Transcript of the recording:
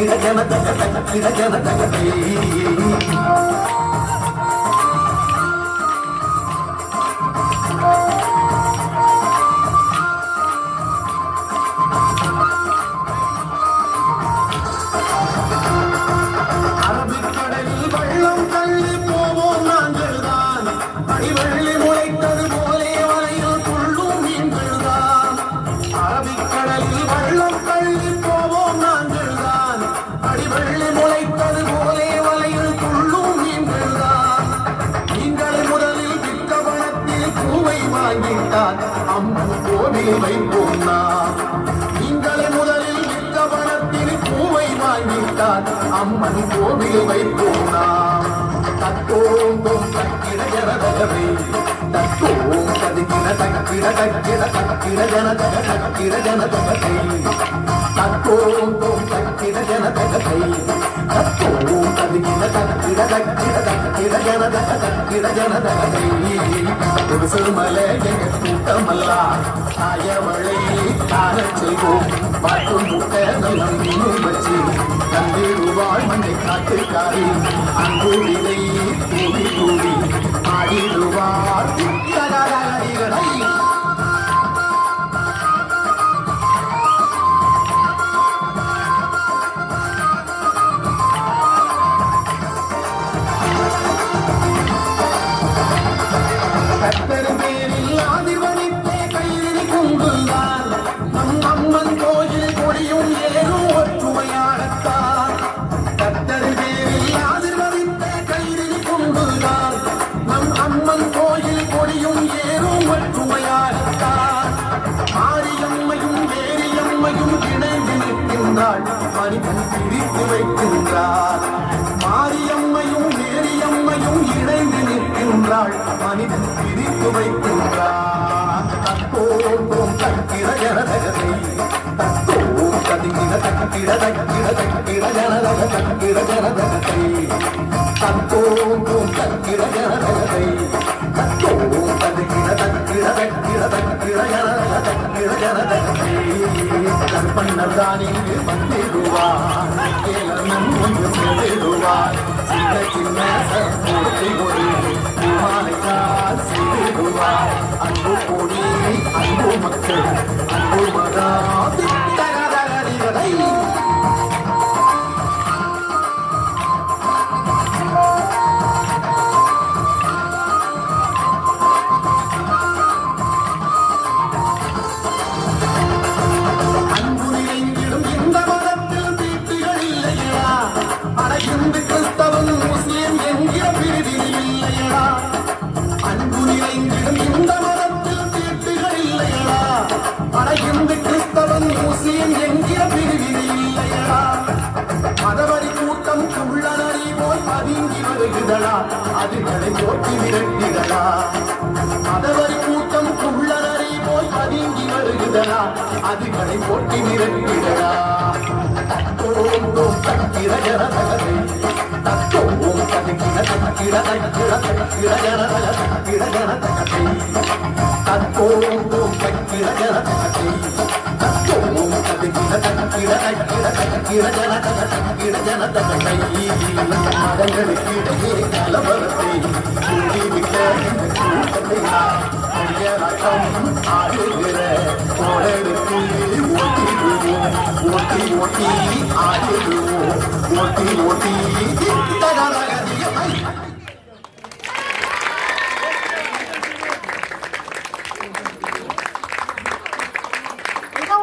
தக்கிட ஜன தக்கை தத்தோம் கதுக்கிட கோவில் வைப்போம் நாம் முதலில் விற்க பணத்தில் பூவை வாங்கிட்டார் அம்மன் கோவில் வைப்போம் நாம் தத்தோம் தோம் தக்கிட ஜனதகவே தத்தோம் ததுக்கிட தக்கிட தக்கிட தக்கிட ஜனதக தக்கிட ஜனதகத்தை தத்தோம் தோம் தக்கிட ஜனதகத்தை தத்தோம் தாயவளை காண செய்வோம் பார்க்கும் முட்டை நல்லம் மீனும் வச்சு தந்திடுவாள் மண்ணை காட்டுக்காரி அன்பு விதை தூவி தூவி ஆடிடுவார் பிரித்து வைக்கின்றார் மாரியம்மையும் வேரியம்மையும் இணைந்து நிற்கின்றாள். மனிதன் பிரித்து வைக்கின்றார் தத்தோம் தோம் தக்கிட தத்தோம் ததுக்கிட தக்கிட தக்கிட தக்கிட ஜனதக தக்கிட ஜனதகத்தை தத்தோம் தோம் தக்கிட ஜனதகதை கற்பண்ணதான் இங்கு வந்திடுவார் கேளனும் ஒன்று சென்றிடுவார் சின்ன சின்ன சற்பூர்த்தி ஒரு மாலைக்கால் செய்திடுவார் அன்பு கோடி அன்பு மக்கள் அன்பு மகா திட்டகதகரிகளை இல்லையா இந்து கிறிஸ்தவன் முஸ்லிம் என்கிற பிரிவில் இல்லையா மதவரி கூட்டம் குள்ளனரி போய் பதுங்கி வருகிறதா. அதுகளை போட்டி விரட்டுகிறதா மதவரி கூட்டம் குள்ளனரி போய் பதுங்கி வருகிறதா அதுகளை போட்டி விரட்டுகிறதா தத்தோம் தோம் தக்கிற ஜனதகதை தத்தோம் கலவரத்தை இந்த கூட்டத்தை ஆடுகிற கோடலுக்கு ஓட்டிடுவோம் ஓட்டி ஓட்டி ஓட்டி ஓட்டி